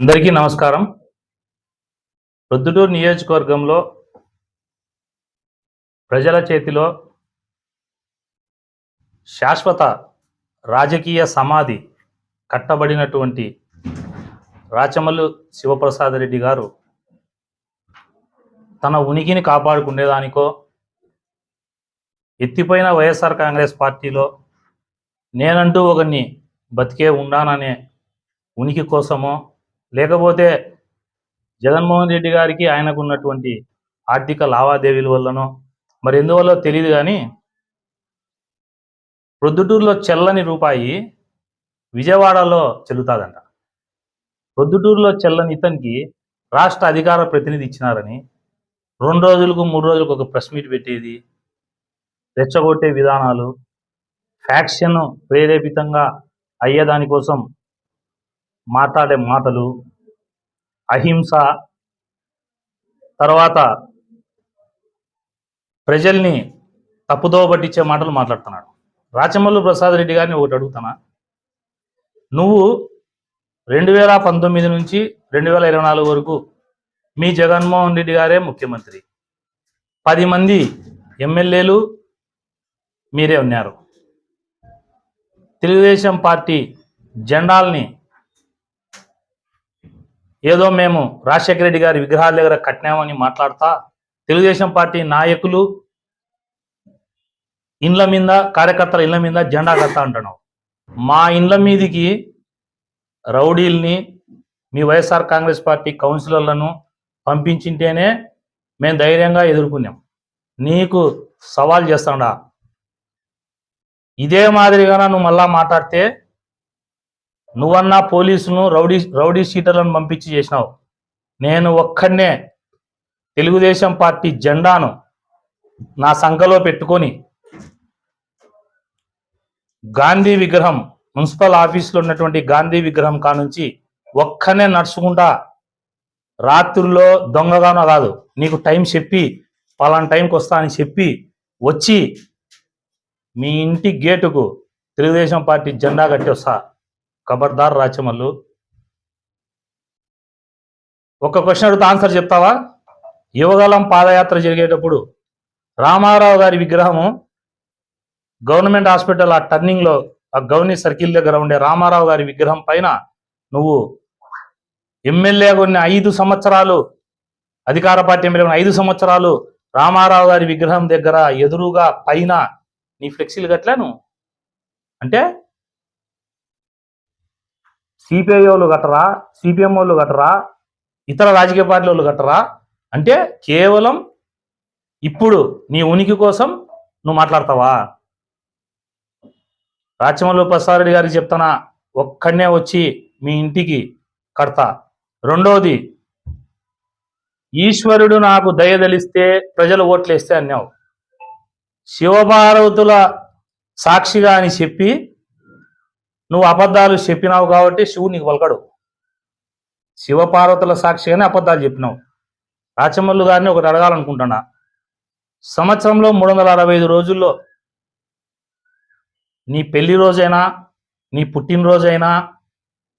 అందరికీ నమస్కారం. ప్రొద్దుటూరు నియోజకవర్గంలో ప్రజల చేతిలో శాశ్వత రాజకీయ సమాధి కట్టబడినటువంటి రాచమల్లు శివప్రసాద్ రెడ్డి గారు తన ఉనికిని కాపాడుకునేదానికో ఎత్తిపోయిన వైఎస్ఆర్ కాంగ్రెస్ పార్టీలో నేనంటూ ఒకరిని బతికే ఉన్నాననే ఉనికి కోసమో లేకపోతే జగన్మోహన్ రెడ్డి గారికి ఆయనకు ఉన్నటువంటి ఆర్థిక లావాదేవీల వల్లనో మరి ఎందువల్ల తెలియదు కానీ ప్రొద్దుటూరులో చెల్లని రూపాయి విజయవాడలో చెల్లుతాదంట. ప్రొద్దుటూరులో చెల్లని ఇతనికి రాష్ట్ర అధికార ప్రతినిధి ఇచ్చినారని రెండు రోజులకు మూడు రోజులకు ఒక ప్రెస్ మీట్ పెట్టేది రెచ్చగొట్టే విధానాలు ఫ్యాక్షన్ ప్రేరేపితంగా అయ్యేదానికోసం మాట్లాడే మాటలు అహింస తర్వాత ప్రజల్ని తప్పుదోవ పట్టించే మాటలు మాట్లాడుతున్నాడు. రాచమల్లు ప్రసాద్ రెడ్డి గారిని ఒకటి అడుగుతానా నువ్వు రెండు వేల పంతొమ్మిది నుంచి రెండు వేల ఇరవై నాలుగు వరకు మీ జగన్మోహన్ రెడ్డి గారే ముఖ్యమంత్రి. పది మంది ఎమ్మెల్యేలు మీరే ఉన్నారు. తెలుగుదేశం పార్టీ జెండాల్ని ఏదో మేము రాజశేఖర రెడ్డి గారి విగ్రహాల దగ్గర కట్టినామని మాట్లాడతా తెలుగుదేశం పార్టీ నాయకులు ఇండ్ల మీద కార్యకర్తల ఇళ్ళ మీద జెండా కడతా అంటున్నావు. మా ఇండ్ల మీదికి రౌడీల్ని మీ వైఎస్ఆర్ కాంగ్రెస్ పార్టీ కౌన్సిలర్లను పంపించింటేనే మేము ధైర్యంగా ఎదుర్కొన్నాం. నీకు సవాల్ చేస్తాడా. ఇదే మాదిరిగా నువ్వు మళ్ళా మాట్లాడితే నువ్వన్నా పోలీసును రౌడీ రౌడీ షీటర్లను పంపించి చేసినావు. నేను ఒక్కడనే తెలుగుదేశం పార్టీ జెండాను నా సంఖలో పెట్టుకొని గాంధీ విగ్రహం మున్సిపల్ ఆఫీస్లో ఉన్నటువంటి గాంధీ విగ్రహం కానుంచి ఒక్కనే నడుచుకుంటా రాత్రుల్లో దొంగగానో కాదు నీకు టైం చెప్పి పలానా టైంకి వస్తా అని చెప్పి వచ్చి మీ ఇంటి గేటుకు తెలుగుదేశం పార్టీ జెండా కట్టి వస్తా. ఖబర్దార్ రాచమల్లు. ఒక క్వశ్చన్ అడిగితే ఆన్సర్ చెప్తావా? యువగలం పాదయాత్ర జరిగేటప్పుడు రామారావు గారి విగ్రహము గవర్నమెంట్ హాస్పిటల్ ఆ టర్నింగ్లో ఆ గవర్నీ సర్కిల్ దగ్గర ఉండే రామారావు గారి విగ్రహం పైన నువ్వు ఎమ్మెల్యే కొన్ని ఐదు సంవత్సరాలు అధికార పార్టీ ఎమ్మెల్యే ఐదు సంవత్సరాలు రామారావు గారి విగ్రహం దగ్గర ఎదురుగా పైన నీ ఫ్లెక్సీలు కట్టలేను అంటే సిపిఐ వాళ్ళు కట్టరా సిపిఎం వాళ్ళు కట్టరా ఇతర రాజకీయ పార్టీల వాళ్ళు కట్టరా? అంటే కేవలం ఇప్పుడు నీ ఉనికి కోసం నువ్వు మాట్లాడతావా? రాచమల్లు ప్రసాద్ గారికి చెప్తానా ఒక్కడనే వచ్చి మీ ఇంటికి కడతా. రెండోది ఈశ్వరుడు నాకు దయదలిస్తే ప్రజలు ఓట్లేస్తే అన్నావు. శివభారవతుల సాక్షిగా అని చెప్పి నువ్వు అబద్ధాలు చెప్పినావు కాబట్టి శివుడు నీకు పలకడు. శివపార్వతుల సాక్షిగానే అబద్ధాలు చెప్పినావు. రాచమల్లు గారిని ఒకటి అడగాలనుకుంటున్నా. సంవత్సరంలో మూడు వందల అరవై ఐదు రోజుల్లో నీ పెళ్ళి రోజైనా నీ పుట్టినరోజైనా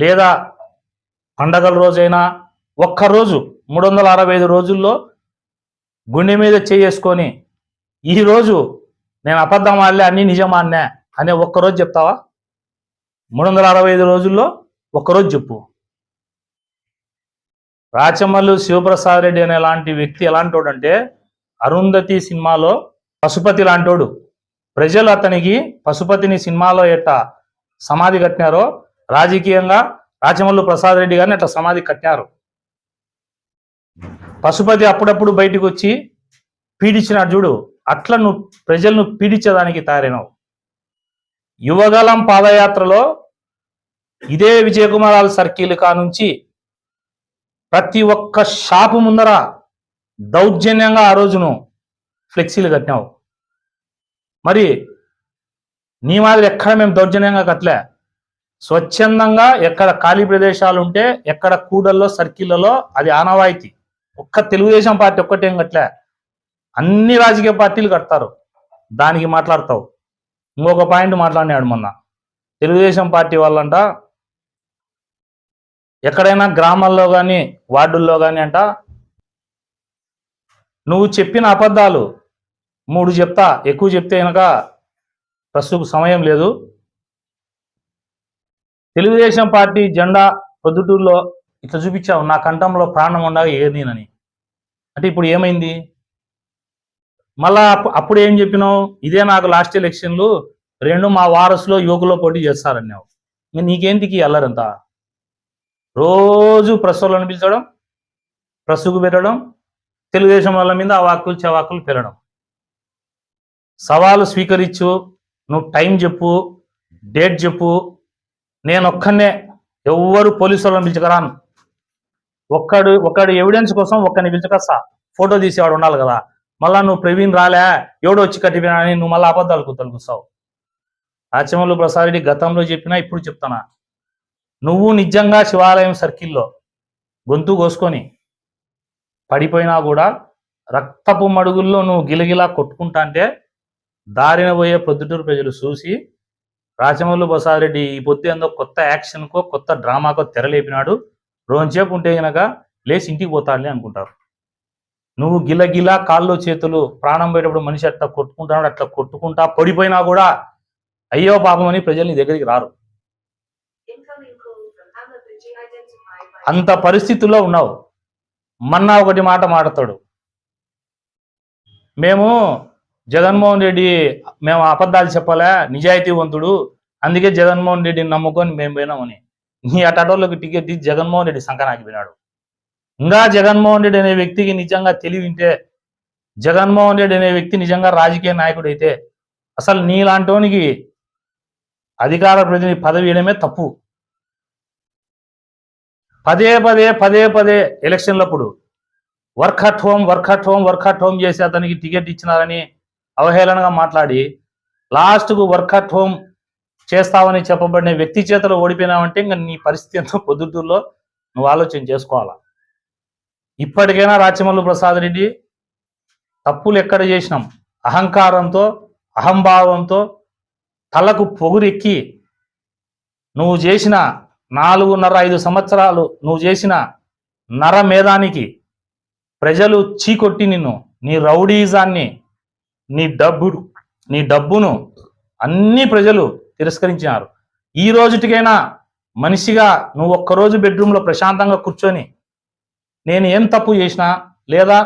లేదా పండగల రోజైనా ఒక్కరోజు మూడు వందల అరవై ఐదు రోజుల్లో గుండె మీద చేసుకొని ఈరోజు నేను అబద్ధం ఆడలే అన్ని నిజమా అన్నా అనే ఒక్కరోజు చెప్తావా? మూడు వందల అరవై ఐదు రోజుల్లో ఒక్కరోజు చెప్పు. రాచమల్లు శివప్రసాద్ రెడ్డి అనే లాంటి వ్యక్తి ఎలాంటోడు అంటే అరుంధతి సినిమాలో పశుపతి లాంటోడు. ప్రజలు అతనికి పశుపతిని సినిమాలో ఎట్ట సమాధి కట్టినారో రాజకీయంగా రాచమల్లు ప్రసాద్ రెడ్డి గారిని అట్లా సమాధి కట్టారు పశుపతి అప్పుడప్పుడు బయటికి వచ్చి పీడించినాడు చూడు. అట్లా నువ్వు ప్రజలను పీడించేదానికి తయారైనావు. యువగలం పాదయాత్రలో ఇదే విజయకుమారాల సర్కిల్ కానుంచి ప్రతి ఒక్క షాపు ముందర దౌర్జన్యంగా ఆ రోజును ఫ్లెక్సీలు కట్టినావు. మరి నీ మాదిరి ఎక్కడ మేము దౌర్జన్యంగా కట్టలే? స్వచ్ఛందంగా ఎక్కడ ఖాళీ ప్రదేశాలు ఉంటే ఎక్కడ కూడల్లో సర్కిళ్ళలో అది ఆనవాయితీ. ఒక్క తెలుగుదేశం పార్టీ ఒక్కటేం కట్టలే. అన్ని రాజకీయ పార్టీలు కడతారు. దానికి మాట్లాడతావు. ఇంకొక పాయింట్ మాట్లాడినాడు మొన్న. తెలుగుదేశం పార్టీ వాళ్ళంట ఎక్కడైనా గ్రామాల్లో కానీ వార్డుల్లో కానీ అంట నువ్వు చెప్పిన అబద్ధాలు మూడు చెప్తా ఎక్కువ చెప్తే కనుక ప్రస్తుతం సమయం లేదు. తెలుగుదేశం పార్టీ జెండా పొద్దుటూరులో ఇట్లా చూపించావు నా కంఠంలో ప్రాణం ఉండగా ఏర్నీనని అంటే ఇప్పుడు ఏమైంది? మళ్ళా అప్పుడు ఏం చెప్పినావు? ఇదే నాకు లాస్ట్ ఎలక్షన్లు రెండు మా వారసులో యువకులో పోటీ చేస్తారన్నావు. నీకేంటికి అల్లరంతా? రోజు ప్రస్తులను పిలిచడం ప్రసుగు పెట్టడం తెలుగుదేశం వాళ్ళ మీద ఆ వాక్కులు చెవాకులు పెరగడం సవాలు స్వీకరించు నువ్వు టైం చెప్పు డేట్ చెప్పు నేను ఒక్కనే ఎవ్వరు పోలీసు వాళ్ళని పిలిచకరాను ఒక్కడు ఒక్కడు ఎవిడెన్స్ కోసం ఒక్కడిని పిలిచకస్తా ఫోటో తీసేవాడు ఉండాలి కదా. మళ్ళా నువ్వు ప్రవీణ్ రాలే ఎవడు వచ్చి కట్టిపోయినా నువ్వు మళ్ళీ అబద్ధాలకు తొలగిస్తావు రాచమల్లు ప్రసాద్ రెడ్డి గతంలో చెప్పినా ఇప్పుడు చెప్తానా? నువ్వు నిజంగా శివాలయం సర్కిల్లో గొంతు కోసుకొని పడిపోయినా కూడా రక్తపు మడుగుల్లో నువ్వు గిలగిలా కొట్టుకుంటా అంటే దారిన పోయే ప్రొద్దుటూరు ప్రజలు చూసి రాచమల్లు ప్రసాద్ రెడ్డి ఈ పొద్దు ఏందో కొత్త యాక్షన్కో కొత్త డ్రామాకో తెరలేపినాడు. రోజుసేపు ఉంటే గనక లేచి ఇంటికి పోతాడులే అనుకుంటారు. నువ్వు గిలగిలా కాళ్ళు చేతులు ప్రాణం పోయేటప్పుడు మనిషి అట్లా కొట్టుకుంటాడు అట్లా కొట్టుకుంటా పడిపోయినా కూడా అయ్యో పాపం అని ప్రజలు నీ దగ్గరికి రారు. అంత పరిస్థితుల్లో ఉన్నావు. మన్నా ఒకటి మాట మాడతాడు మేము జగన్మోహన్ రెడ్డి మేము అబద్ధాలు చెప్పలే? నిజాయితీవంతుడు. అందుకే జగన్మోహన్ రెడ్డిని నమ్ముకొని మేము పోయినామని. నీ అటాటోళ్ళకి టికెట్ ఇచ్చి జగన్మోహన్ రెడ్డి సంకనాకి పోయినాడు. ఇంకా జగన్మోహన్ రెడ్డి అనే వ్యక్తికి నిజంగా తెలివి ఉంటే జగన్మోహన్ రెడ్డి అనే వ్యక్తి నిజంగా రాజకీయ నాయకుడు అయితే అసలు నీలాంటోనికి అధికార ప్రతినిధి పదవి ఇవ్వడమే తప్పు. పదే పదే పదే పదే ఎలక్షన్లప్పుడు work at home work at home work at home చేసి అతనికి టికెట్ ఇచ్చినారని అవహేళనగా మాట్లాడి లాస్ట్కు వర్క్ అట్ హోమ్ చేస్తావని చెప్పబడిన వ్యక్తి చేతలో ఓడిపోయినావంటే ఇంకా నీ పరిస్థితి ఎంతో పొద్దుటూరులో నువ్వు ఆలోచన చేసుకోవాలా? ఇప్పటికైనా రాచమల్లు ప్రసాద్ రెడ్డి తప్పులు ఎక్కడ చేసినాం? అహంకారంతో అహంభావంతో తలకు పొగురెక్కి నువ్వు చేసిన నాలుగున్నర ఐదు సంవత్సరాలు నువ్వు చేసిన నర మేధానికి ప్రజలు చీకొట్టి నిన్ను నీ రౌడీజాన్ని నీ డబ్బు నీ డబ్బును అన్ని ప్రజలు తిరస్కరించినారు. ఈ రోజుటికైనా మనిషిగా నువ్వు ఒక్కరోజు బెడ్రూమ్లో ప్రశాంతంగా కూర్చొని నేను ఏం తప్పు చేసినా లేదా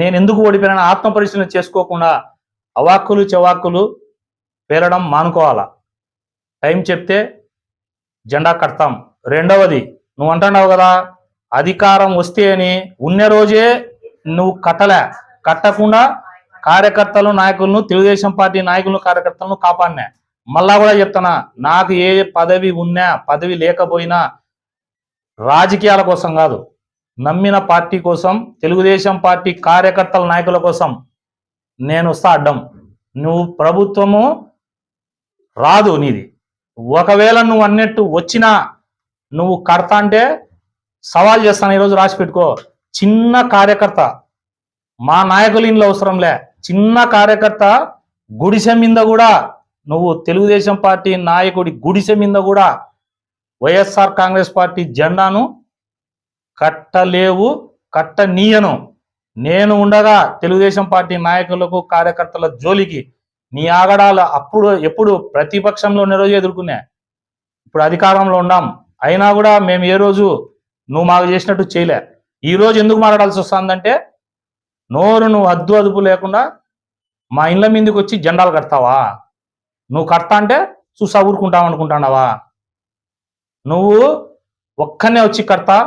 నేను ఎందుకు ఓడిపోయినా ఆత్మ పరిశీలన చేసుకోకుండా అవాక్కులు చవాక్కులు పేరడం మానుకోవాలా? టైం చెప్తే జెండా కడతాం. రెండవది నువ్వు అంటున్నావు కదా అధికారం వస్తే అని ఉన్న రోజే నువ్వు కట్టలే. కట్టకుండా కార్యకర్తలు నాయకులను తెలుగుదేశం పార్టీ నాయకులను కార్యకర్తలను కాపాడినా. మళ్ళా కూడా చెప్తున్నా నాకు ఏ పదవి ఉన్నా పదవి లేకపోయినా రాజకీయాల కోసం కాదు. నమ్మిన పార్టీ కోసం తెలుగుదేశం పార్టీ కార్యకర్తల నాయకుల కోసం నేను వస్తా అడ్డం. నువ్వు ప్రభుత్వము రాదు నీది. ఒకవేళ నువ్వు అన్నట్టు వచ్చినా నువ్వు కడతా అంటే సవాల్ చేస్తాను ఈరోజు రాసి పెట్టుకో. చిన్న కార్యకర్త మా నాయకులు ఇంట్లో అవసరంలే. చిన్న కార్యకర్త గుడిసె మీద కూడా నువ్వు తెలుగుదేశం పార్టీ నాయకుడి గుడిసె మీద కూడా వైఎస్ఆర్ కాంగ్రెస్ పార్టీ జెండాను కట్టలేవు కట్టనీయను. నేను ఉండగా తెలుగుదేశం పార్టీ నాయకులకు కార్యకర్తల జోలికి నీ ఆగడాలు అప్పుడు ఎప్పుడు ప్రతిపక్షంలో ఉన్న రోజు ఎదుర్కొన్నా ఇప్పుడు అధికారంలో ఉన్నాం. అయినా కూడా మేము ఏ రోజు నువ్వు మాకు చేసినట్టు చేయలే. ఈ రోజు ఎందుకు మాట్లాడాల్సి వస్తుందంటే నోరు నువ్వు అద్దు అదుపు లేకుండా మా ఇళ్ళ మీదకి వచ్చి జెండాలు కడతావా? నువ్వు కడతా అంటే చూసా ఊరుకుంటాం అనుకుంటున్నావా? నువ్వు ఒక్కనే వచ్చి కడతా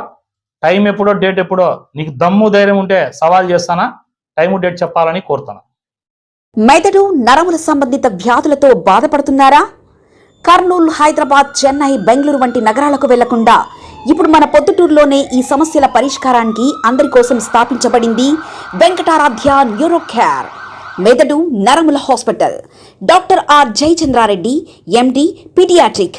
టైం ఎప్పుడో డేట్ ఎప్పుడో నీకు దమ్ము ధైర్యం ఉంటే సవాల్ చేస్తానా? టైము డేట్ చెప్పాలని కోరుతాను. మెదడు నరముల సంబంధిత వ్యాధులతో బాధపడుతున్నారా? కర్నూలు హైదరాబాద్ చెన్నై బెంగళూరు వంటి నగరాలకు వెళ్ళకుండా ఇప్పుడు మన పొద్దుటూరులోనే ఈ సమస్యల పరిష్కారానికి అందరి కోసం స్థాపించబడింది వెంకటారాధ్య న్యూరో కేర్. మెదడు నరముల hospital. Doctor R Jayachandra Reddy MD pediatric.